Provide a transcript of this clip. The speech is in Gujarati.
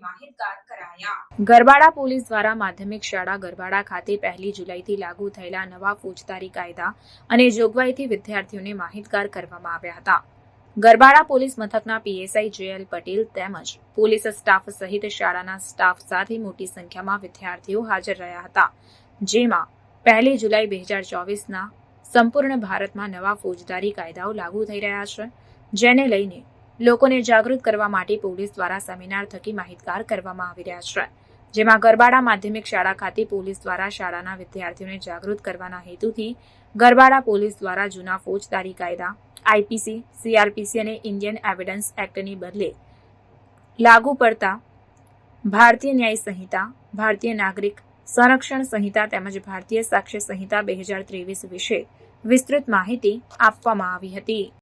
માહિતગાર ગરબાડા પોલીસ દ્વારા માધ્યમિક શાળા ગરબાડા ખાતે પહેલી જુલાઈથી લાગુ થયેલા નવા ફોજદારી કાયદા અને જોગવાઈથી વિદ્યાર્થીઓને માહિતગાર કરવામાં આવ્યા હતા. ગરબાડા પોલીસ મથકના પીએસઆઈ જેએલ પટેલ તેમજ પોલીસ સ્ટાફ સહિત શાળાના સ્ટાફ સાથે મોટી સંખ્યામાં વિદ્યાર્થીઓ હાજર રહ્યા હતા. જેમાં પહેલી જુલાઈ બે હજાર ચોવીસના સંપૂર્ણ ભારતમાં નવા ફોજદારી કાયદાઓ લાગુ થઈ રહ્યા છે, જેને લઈને લોકોને જાગૃત કરવા માટે પોલીસ દ્વારા સેમિનાર થકી માહિતગાર કરવામાં આવી રહ્યા છે. જેમાં ગરબાડા માધ્યમિક શાળા ખાતે પોલીસ દ્વારા શાળાના વિદ્યાર્થીઓને જાગૃત કરવાના હેતુથી ગરબાડા પોલીસ દ્વારા જૂના ફોજદારી કાયદા આઈપીસી સીઆરપીસી અને ઇન્ડિયન એવિડન્સ એક્ટની બદલે લાગુ પડતા ભારતીય ન્યાય સંહિતા, ભારતીય નાગરિક સંરક્ષણ સંહિતા તેમજ ભારતીય સાક્ષ્ય સંહિતા બે હજાર ત્રેવીસ વિશે વિસ્તૃત માહિતી આપવામાં આવી હતી.